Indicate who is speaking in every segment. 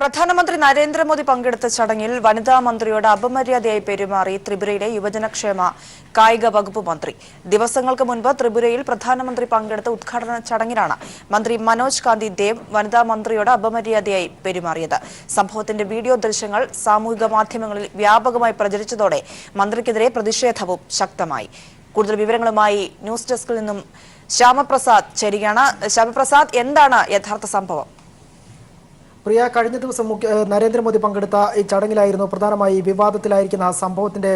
Speaker 1: പ്രധാനമന്ത്രി നരേന്ദ്രമോദി പങ്കെടുത്ത ചടങ്ങിൽ വനിതാ മന്ത്രിയോട് അപമര്യാദയായി പെരുമാറി ത്രിപുരയിലെ യുവജനക്ഷേമ കായിക വകുപ്പ് മന്ത്രി. ദിവസങ്ങൾക്ക് മുൻപ് ത്രിപുരയിൽ പ്രധാനമന്ത്രി പങ്കെടുത്ത ഉദ്ഘാടന ചടങ്ങിലാണ് മന്ത്രി മനോജ് കാന്തി ദേവ് വനിതാ മന്ത്രിയോട് അപമര്യാദയായി പെരുമാറിയത്. സംഭവത്തിന്റെ വീഡിയോ ദൃശ്യങ്ങൾ സാമൂഹിക മാധ്യമങ്ങളിൽ വ്യാപകമായി പ്രചരിച്ചതോടെ മന്ത്രിക്കെതിരെ പ്രതിഷേധവും ശക്തമായി. കൂടുതൽ വിവരങ്ങളുമായി ന്യൂസ് ഡെസ്കിൽ നിന്നും ശ്യാമപ്രസാദ് ശരിയാണ് ശ്യാമപ്രസാദ് എന്താണ് യഥാർത്ഥ സംഭവം?
Speaker 2: പ്രിയ കഴിഞ്ഞ ദിവസം മുഖ്യ നരേന്ദ്രമോദി പങ്കെടുത്ത ഈ ചടങ്ങിലായിരുന്നു പ്രധാനമായി വിവാദത്തിലായിരിക്കുന്ന ആ സംഭവത്തിന്റെ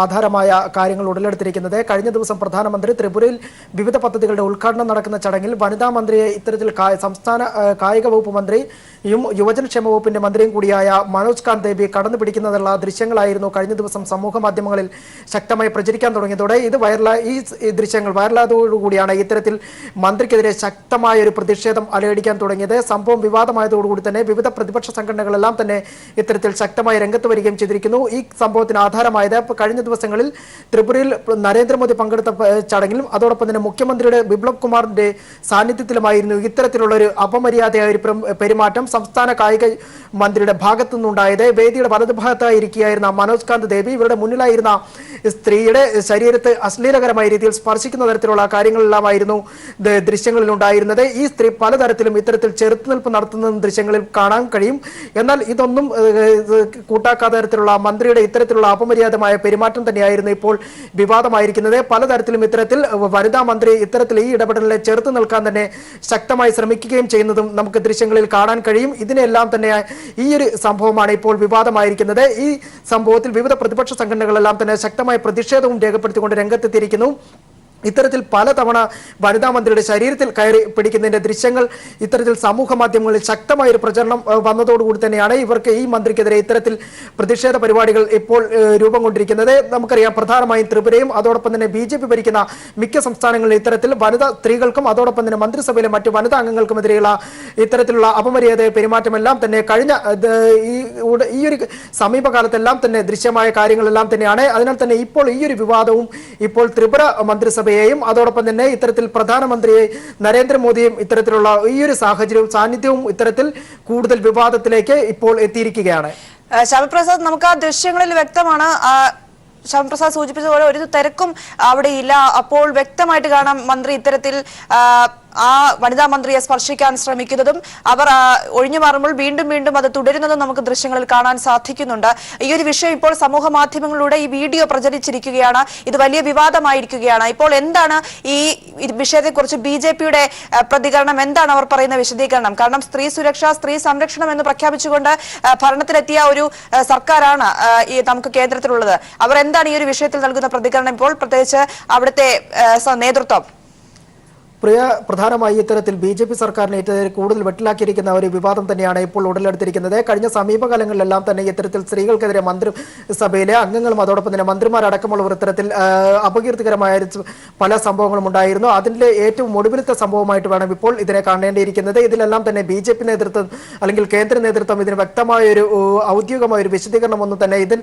Speaker 2: ആധാരമായ കാര്യങ്ങൾ ഉടലെടുത്തിരിക്കുന്നത്. കഴിഞ്ഞ ദിവസം പ്രധാനമന്ത്രി ത്രിപുരയിൽ വിവിധ പദ്ധതികളുടെ ഉദ്ഘാടനം നടക്കുന്ന ചടങ്ങിൽ വനിതാ മന്ത്രിയെ ഇത്തരത്തിൽ സംസ്ഥാന കായിക വകുപ്പ് മന്ത്രിയും യുവജനക്ഷേമ വകുപ്പിന്റെ മന്ത്രിയും കൂടിയായ മനോജ് കാന്ത് ദേവി കടന്നു പിടിക്കുന്നതിനുള്ള ദൃശ്യങ്ങളായിരുന്നു കഴിഞ്ഞ ദിവസം സമൂഹ മാധ്യമങ്ങളിൽ ശക്തമായി പ്രചരിക്കാൻ തുടങ്ങിയതോടെ ഇത് വൈറലായ ഈ ദൃശ്യങ്ങൾ വൈറലായതോടുകൂടിയാണ് ഇത്തരത്തിൽ മന്ത്രിക്കെതിരെ ശക്തമായ ഒരു പ്രതിഷേധം അലയടിക്കാൻ തുടങ്ങിയത്. സംഭവം വിവാദമായതോടുകൂടി തന്നെ വിവിധ പ്രതിപക്ഷ സംഘടനകളെല്ലാം തന്നെ ഇത്തരത്തിൽ ശക്തമായി രംഗത്ത് വരികയും ചെയ്തിരിക്കുന്നു. ഈ സംഭവത്തിന് ആധാരമായത് കഴിഞ്ഞ ദിവസങ്ങളിൽ ത്രിപുരയിൽ നരേന്ദ്രമോദി പങ്കെടുത്ത ചടങ്ങിലും അതോടൊപ്പം തന്നെ മുഖ്യമന്ത്രിയുടെ ബിപ്ലബ് കുമാറിന്റെ സാന്നിധ്യത്തിലുമായിരുന്നു ഇത്തരത്തിലുള്ള ഒരു അപമര്യാദയായ ഒരു പെരുമാറ്റം. സംസ്ഥാന കായിക മന്ത്രിയുടെ ഭാഗത്തു നിന്നുണ്ടായത് വേദിയുടെ വലതുഭാഗത്തായിരിക്കുകയായിരുന്ന മനോജ് കാന്ത് ദേവി. ഇവരുടെ മുന്നിലായിരുന്ന സ്ത്രീയുടെ ശരീരത്തെ അശ്ലീലകരമായ രീതിയിൽ സ്പർശിക്കുന്ന തരത്തിലുള്ള കാര്യങ്ങളെല്ലാമായിരുന്നു ദ- ദൃശ്യങ്ങളിൽ ഉണ്ടായിരുന്നത് ഈ സ്ത്രീ പലതരത്തിലും ഇത്തരത്തിൽ ചെറുത്തുനിൽപ്പ് നടത്തുന്ന ദൃശ്യങ്ങളിൽ കാണാൻ കഴിയും. എന്നാൽ ഇതൊന്നും കൂട്ടാക്കാത്ത തരത്തിലുള്ള മന്ത്രിയുടെ ഇത്തരത്തിലുള്ള അപമര്യാദമായ പെരുമാറ്റം തന്നെയായിരുന്നു ഇപ്പോൾ വിവാദമായിരിക്കുന്നത്. പലതരത്തിലും ഇത്തരത്തിൽ വനിതാ മന്ത്രി ഇത്തരത്തിൽ ഈ ഇടപെടലിനെ ചെറുത്ത് നിൽക്കാൻ തന്നെ ശക്തമായി ശ്രമിക്കുകയും ചെയ്യുന്നതും നമുക്ക് ദൃശ്യങ്ങളിൽ കാണാൻ കഴിയും. ഇതിനെല്ലാം തന്നെ ഈ ഒരു സംഭവമാണ് ഇപ്പോൾ വിവാദമായിരിക്കുന്നത്. ഈ സംഭവത്തിൽ വിവിധ പ്രതിപക്ഷ സംഘടനകളെല്ലാം തന്നെ ശക്തമായ പ്രതിഷേധവും രേഖപ്പെടുത്തിക്കൊണ്ട് രംഗത്തെത്തിയിരിക്കുന്നു. ഇത്തരത്തിൽ പലതവണ വനിതാ മന്ത്രിയുടെ ശരീരത്തിൽ കയറി പിടിക്കുന്നതിന്റെ ദൃശ്യങ്ങൾ ഇത്തരത്തിൽ സമൂഹ മാധ്യമങ്ങളിൽ ശക്തമായ ഒരു പ്രചരണം വന്നതോടുകൂടി തന്നെയാണ് ഇവർക്ക് ഈ മന്ത്രിക്കെതിരെ ഇത്തരത്തിൽ പ്രതിഷേധ പരിപാടികൾ ഇപ്പോൾ രൂപം കൊണ്ടിരിക്കുന്നത് നമുക്കറിയാം പ്രധാനമായും ത്രിപുരയും അതോടൊപ്പം തന്നെ ബി ഭരിക്കുന്ന മിക്ക സംസ്ഥാനങ്ങളിലും ഇത്തരത്തിൽ വനിതാ സ്ത്രീകൾക്കും അതോടൊപ്പം തന്നെ മന്ത്രിസഭയിലെ മറ്റു വനിതാ അംഗങ്ങൾക്കുമെതിരെയുള്ള ഇത്തരത്തിലുള്ള അപമര്യാദ പെരുമാറ്റമെല്ലാം തന്നെ കഴിഞ്ഞ ഈ ഒരു സമീപകാലത്തെല്ലാം തന്നെ ദൃശ്യമായ കാര്യങ്ങളെല്ലാം തന്നെയാണ്. അതിനാൽ തന്നെ ഇപ്പോൾ ഈ ഒരു വിവാദവും ഇപ്പോൾ ത്രിപുര മന്ത്രിസഭയെയും അതോടൊപ്പം തന്നെ ഇത്തരത്തിൽ പ്രധാനമന്ത്രി നരേന്ദ്രമോദിയും ഇത്തരത്തിലുള്ള ഈ ഒരു സാഹചര്യവും സാന്നിധ്യവും ഇത്തരത്തിൽ കൂടുതൽ വിവാദത്തിലേക്ക് ഇപ്പോൾ എത്തിയിരിക്കുകയാണ്.
Speaker 1: ശ്യാമപ്രസാദ് നമുക്ക് ആ ദൃശ്യങ്ങളിൽ വ്യക്തമാണ്. ശ്യാമപ്രസാദ് സൂചിപ്പിച്ചതുപോലെ ഒരു തിരക്കും അവിടെ ഇല്ല. അപ്പോൾ വ്യക്തമായിട്ട് കാണാം മന്ത്രി ഇത്തരത്തിൽ ആ, വനിതാ മന്ത്രിയെ സ്പർശിക്കാൻ ശ്രമിക്കുന്നതും അവർ ഒഴിഞ്ഞു മാറുമ്പോൾ വീണ്ടും വീണ്ടും അത് തുടരുന്നതും നമുക്ക് ദൃശ്യങ്ങളിൽ കാണാൻ സാധിക്കുന്നുണ്ട്. ഈ ഒരു വിഷയം ഇപ്പോൾ സമൂഹ മാധ്യമങ്ങളിലൂടെ ഈ വീഡിയോ പ്രചരിച്ചിരിക്കുകയാണ്. ഇത് വലിയ വിവാദമായിരിക്കുകയാണ്. ഇപ്പോൾ എന്താണ് ഈ വിഷയത്തെക്കുറിച്ച് ബി ജെ പിയുടെ പ്രതികരണം? എന്താണ് അവർ പറയുന്ന വിശദീകരണം? കാരണം സ്ത്രീ സുരക്ഷ സ്ത്രീ സംരക്ഷണം എന്ന് പ്രഖ്യാപിച്ചുകൊണ്ട് ഭരണത്തിലെത്തിയ ഒരു സർക്കാരാണ് ഈ നമുക്ക് കേന്ദ്രത്തിലുള്ളത്. അവർ എന്താണ് ഈ ഒരു വിഷയത്തിൽ നൽകുന്ന പ്രതികരണം ഇപ്പോൾ? പ്രത്യേകിച്ച് അവിടുത്തെ നേതൃത്വം.
Speaker 2: പ്രിയ പ്രധാനമായി ഇത്തരത്തിൽ ബി ജെ പി സർക്കാരിനെ ഇത്തരത്തിൽ കൂടുതൽ വെട്ടിലാക്കിയിരിക്കുന്ന ഒരു വിവാദം തന്നെയാണ് ഇപ്പോൾ ഉടലെടുത്തിരിക്കുന്നത്. കഴിഞ്ഞ സമീപകാലങ്ങളിലെല്ലാം തന്നെ ഇത്തരത്തിൽ സ്ത്രീകൾക്കെതിരെ മന്ത്രിസഭയിലെ അംഗങ്ങളും അതോടൊപ്പം തന്നെ മന്ത്രിമാരടക്കമുള്ളവർ ഇത്തരത്തിൽ അപകീർത്തികരമായ പല സംഭവങ്ങളും ഉണ്ടായിരുന്നു. അതിന്റെ ഏറ്റവും ഒടുവിലത്തെ സംഭവമായിട്ട് വേണം ഇപ്പോൾ ഇതിനെ കാണേണ്ടിയിരിക്കുന്നത്. ഇതിലെല്ലാം തന്നെ ബി ജെ പി നേതൃത്വം അല്ലെങ്കിൽ കേന്ദ്ര നേതൃത്വം ഇതിന് വ്യക്തമായ ഒരു ഔദ്യോഗികമായ ഒരു വിശദീകരണം ഒന്നും തന്നെ ഇതിൽ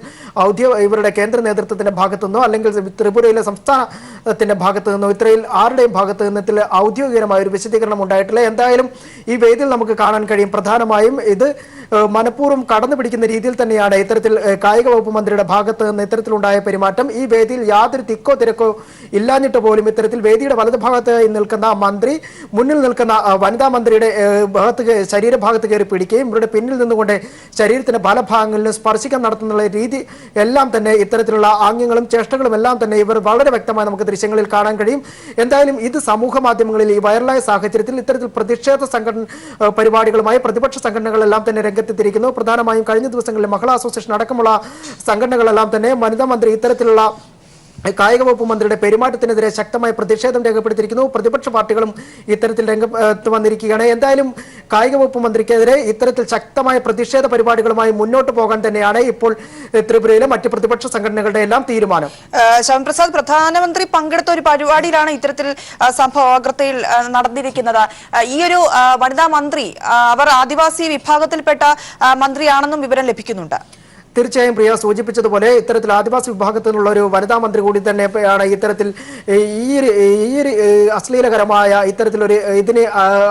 Speaker 2: ഔദ്യോഗിക ഇവരുടെ കേന്ദ്ര നേതൃത്വത്തിന്റെ ഭാഗത്തുനിന്നോ അല്ലെങ്കിൽ ത്രിപുരയിലെ സംസ്ഥാനത്തിന്റെ ഭാഗത്തു നിന്നോ ഇത്രയിൽ ആരുടെയും ഭാഗത്തു നിന്നത്തിൽ ഔദ്യോഗികമായ ഒരു വിശദീകരണം ഉണ്ടായിട്ടില്ല. എന്തായാലും ഈ വേദിയിൽ നമുക്ക് കാണാൻ കഴിയും. പ്രധാനമായും ഇത് മനഃപൂർവം കടന്നു പിടിക്കുന്ന രീതിയിൽ തന്നെയാണ് ഇത്തരത്തിൽ കായിക വകുപ്പ് മന്ത്രിയുടെ ഭാഗത്ത് നിന്ന് ഇത്തരത്തിലുണ്ടായ പെരുമാറ്റം. ഈ വേദിയിൽ യാതൊരു തിക്കോ തിരക്കോ ഇല്ലാഞ്ഞിട്ട് പോലും ഇത്തരത്തിൽ വേദിയുടെ വലതുഭാഗത്തായി നിൽക്കുന്ന മന്ത്രി മുന്നിൽ നിൽക്കുന്ന വനിതാ മന്ത്രിയുടെ ഭാഗത്ത് ശരീരഭാഗത്ത് കയറി പിടിക്കുകയും ഇവരുടെ പിന്നിൽ നിന്നുകൊണ്ട് ശരീരത്തിന്റെ പല ഭാഗങ്ങളിലും സ്പർശിക്കാൻ നടത്തുന്ന രീതി എല്ലാം തന്നെ ഇത്തരത്തിലുള്ള ആംഗ്യങ്ങളും ചേഷ്ടകളും എല്ലാം തന്നെ ഇവർ വളരെ വ്യക്തമായി നമുക്ക് ദൃശ്യങ്ങളിൽ കാണാൻ കഴിയും. എന്തായാലും ഇത് സമൂഹ മാധ്യമങ്ങളിൽ ഈ വൈറലായ സാഹചര്യത്തിൽ ഇത്തരത്തിൽ പ്രതിഷേധ സംഘടന പരിപാടികളുമായി പ്രതിപക്ഷ സംഘടനകളെല്ലാം തന്നെ രംഗത്തെത്തിയിരിക്കുന്നു. പ്രധാനമായും കഴിഞ്ഞ ദിവസങ്ങളിൽ മഹിളാ അസോസിയേഷൻ അടക്കമുള്ള സംഘടനകളെല്ലാം തന്നെ വനിതാ മന്ത്രി ഇത്തരത്തിലുള്ള കായിക വകുപ്പ് മന്ത്രിയുടെ പെരുമാറ്റത്തിനെതിരെ ശക്തമായ പ്രതിഷേധം രേഖപ്പെടുത്തിയിരിക്കുന്നു. പ്രതിപക്ഷ പാർട്ടികളും ഇത്തരത്തിൽ രംഗത്ത് വന്നിരിക്കുകയാണ്. എന്തായാലും കായിക വകുപ്പ് മന്ത്രിക്കെതിരെ ഇത്തരത്തിൽ ശക്തമായ പ്രതിഷേധ പരിപാടികളുമായി മുന്നോട്ട് പോകാൻ തന്നെയാണ് ഇപ്പോൾ ത്രിപുരയിലെ മറ്റ് പ്രതിപക്ഷ സംഘടനകളുടെ എല്ലാം തീരുമാനം.
Speaker 1: ശ്യാംപ്രസാദ് പ്രധാനമന്ത്രി പങ്കെടുത്ത ഒരു പരിപാടിയിലാണ് ഇത്തരത്തിൽ സംഭവം നടന്നിരിക്കുന്നത്. ഈ ഒരു വനിതാ മന്ത്രി അവർ ആദിവാസി വിഭാഗത്തിൽപ്പെട്ട മന്ത്രിയാണെന്നും വിവരം ലഭിക്കുന്നുണ്ട്.
Speaker 2: തീർച്ചയായും പ്രിയ സൂചിപ്പിച്ചതുപോലെ ഇത്തരത്തിൽ ആദിവാസി വിഭാഗത്തിൽ നിന്നുള്ള ഒരു വനിതാ മന്ത്രി കൂടി തന്നെ ആണ് ഇത്തരത്തിൽ ഈ ഈ അശ്ലീലകരമായ ഇത്തരത്തിലൊരു ഇതിന്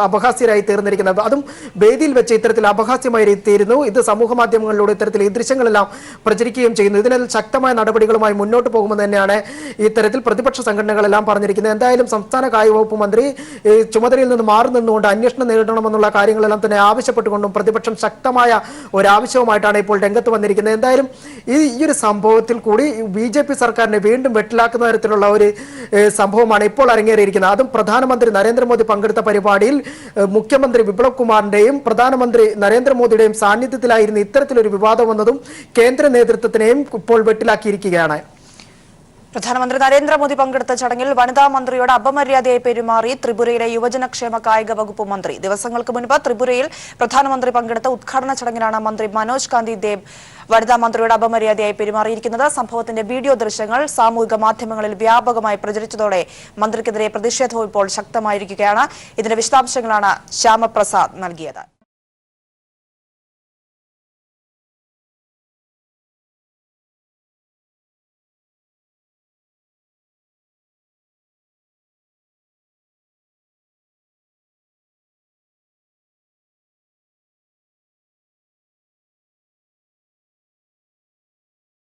Speaker 2: അപഹാസ്യരായി തീർന്നിരിക്കുന്നത്. അതും വേദിയിൽ വെച്ച് ഇത്തരത്തിൽ അപഹാസ്യമായി തീരുന്നു. ഇത് സമൂഹ മാധ്യമങ്ങളിലൂടെ ഇത്തരത്തിൽ ഈ ദൃശ്യങ്ങളെല്ലാം പ്രചരിക്കുകയും ചെയ്യുന്നു. ഇതിനെ ശക്തമായ നടപടികളുമായി മുന്നോട്ട് പോകുമെന്ന് തന്നെയാണ് ഇത്തരത്തിൽ പ്രതിപക്ഷ സംഘടനകളെല്ലാം പറഞ്ഞിരിക്കുന്നത്. എന്തായാലും സംസ്ഥാന കായിക വകുപ്പ് മന്ത്രി ചുമതലയിൽ നിന്ന് മാറി നിന്നുകൊണ്ട് അന്വേഷണം നേരിടണമെന്നുള്ള കാര്യങ്ങളെല്ലാം തന്നെ ആവശ്യപ്പെട്ടുകൊണ്ടും പ്രതിപക്ഷം ശക്തമായ ഒരാവശ്യവുമായിട്ടാണ് ഇപ്പോൾ രംഗത്ത് വന്നിരിക്കുന്നത്. എന്തായാലും ഈ ഈ ഒരു സംഭവത്തിൽ കൂടി ബി ജെ പി സർക്കാരിനെ വീണ്ടും വെട്ടിലാക്കുന്ന തരത്തിലുള്ള ഒരു സംഭവമാണ് ഇപ്പോൾ അരങ്ങേറിയിരിക്കുന്നത്. അതും പ്രധാനമന്ത്രി നരേന്ദ്രമോദി പങ്കെടുത്ത പരിപാടിയിൽ മുഖ്യമന്ത്രി വിപ്ലവ് കുമാറിന്റെയും പ്രധാനമന്ത്രി നരേന്ദ്രമോദിയുടെയും സാന്നിധ്യത്തിലായിരുന്നു ഇത്തരത്തിലൊരു വിവാദം വന്നതും കേന്ദ്ര നേതൃത്വത്തിനെയും ഇപ്പോൾ വെട്ടിലാക്കിയിരിക്കുകയാണ്.
Speaker 1: പ്രധാനമന്ത്രി നരേന്ദ്രമോദി പങ്കെടുത്ത ചടങ്ങിൽ വനിതാ മന്ത്രിയോട് അപമര്യാദയായി പെരുമാറി ത്രിപുരയിലെ യുവജനക്ഷേമ കായിക വകുപ്പ് മന്ത്രി. ദിവസങ്ങൾക്ക് മുൻപ് ത്രിപുരയിൽ പ്രധാനമന്ത്രി പങ്കെടുത്ത ഉദ്ഘാടന ചടങ്ങിലാണ് മന്ത്രി മനോജ് കാന്തി ദേബ് വനിതാ മന്ത്രിയോട് അപമര്യാദയായി പെരുമാറിയിരിക്കുന്നത്. സംഭവത്തിന്റെ വീഡിയോ ദൃശ്യങ്ങൾ സാമൂഹിക മാധ്യമങ്ങളിൽ വ്യാപകമായി പ്രചരിച്ചതോടെ മന്ത്രിക്കെതിരെ പ്രതിഷേധവും ഇപ്പോൾ ശക്തമായിരിക്കുകയാണ്. ഇതിന്റെ വിശദാംശങ്ങളാണ് ശ്യാമപ്രസാദ് നൽകിയത്.